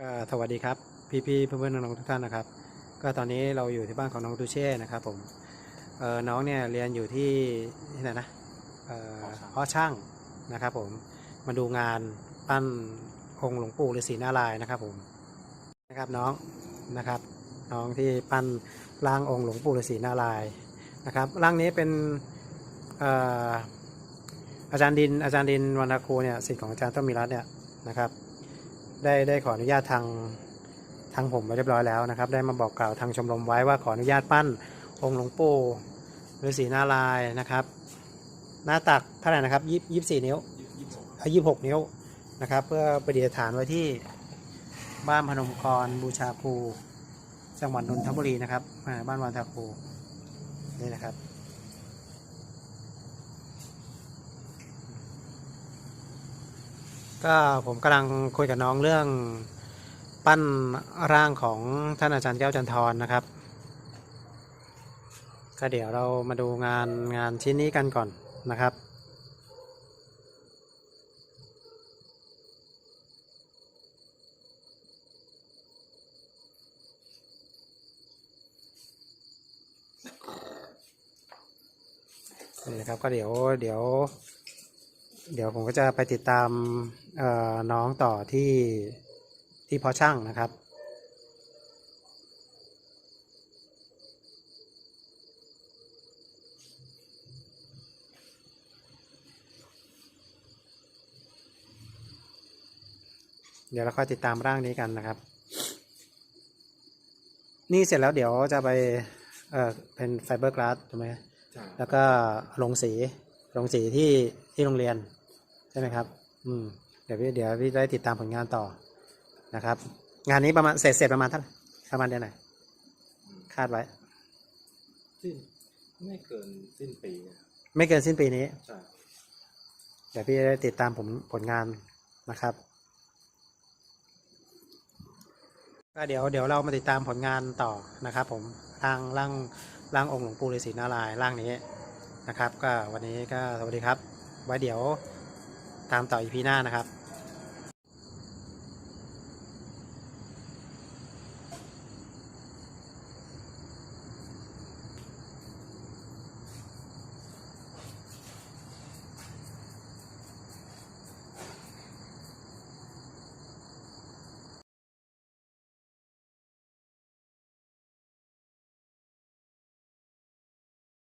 ก็สวัสดีครับ พี่ๆเพื่อนๆน้องๆทุกท่านนะครับ ก็ตอนนี้เราอยู่ที่บ้านของน้องตูเช่นะครับผมเอ่อน้องเนี่ยเรียนอยู่ที่ที่ไหนนะเอ่อเพาะช่างนะครับผมมาดูงานปั้นองค์หลวงปู่ฤาษีนารายณ์นะครับผมนะครับน้องนะครับ น้องที่ปั้นร่างองค์หลวงปู่ฤาษีนารายณ์นะครับร่างนี้เป็นเอ่ออาจารย์ดินอาจารย์ดินวรรณครูเนี่ยสิทธิ์ของอาจารย์ต้นมีรัตน์เนี่ยนะครับ ได้ได้ขออนุญาตทางทางผมไปเรียบร้อยแล้วนะครับ ได้มาบอกกล่าวทางชมรมไว้ว่าขออนุญาตปั้นองค์หลวงปู่ฤาษีนารายนะครับ หน้าตักเท่าไหร่นะครับยี่ยี่สี่นิ้วยี่หกนิ้วนะครับ เพื่อประดิษฐานไว้ที่บ้านพนมกรบูชาครูจังหวัดนนทบุรีนะครับบ้านวันทาครูนี่นะครับ ก็ผมกำลังคุยกับน้องเรื่องปั้นร่างของท่านอาจารย์แก้วจันทร์นะครับ ก็เดี๋ยวเรามาดูงานงานชิ้นนี้กันก่อนนะครับนี่นะครับก็เดี๋ยวเดี๋ยว เดี๋ยวผมก็จะไปติดตามเอ่อน้องต่อที่ที่เพอช่างนะครับเดี๋ยวเราค่อยติดตามร่างนี้กันนะครับ นี่เสร็จแล้วเดี๋ยวจะไป เอ่อเป็นไฟเบอร์กลาสถูกไหมใช่แล้วก็ลงสี ลงสีที่ที่โรงเรียน ใช่ไหมครับ อืม เดี๋ยวพี่เดี๋ยวพี่ได้ติดตามผลงานต่อนะครับ งานนี้ประมาณเสร็จเสร็จประมาณเท่าไหร่ประมาณเดือนไหน คาดไว้ สิ้นไม่เกินสิ้นปีอะไม่เกินสิ้นปีนี้ใช่เดี๋ยวพี่ได้ติดตามผมผลงานนะครับก็เดี๋ยวเดี๋ยวเรามาติดตามผลงานต่อนะครับ ผมร่างร่างร่างองค์หลวงปู่ฤาษีนารายณ์ร่างนี้นะครับ ก็วันนี้ก็สวัสดีครับ ไว้เดี๋ยว ตามต่ออีพีหน้านะครับ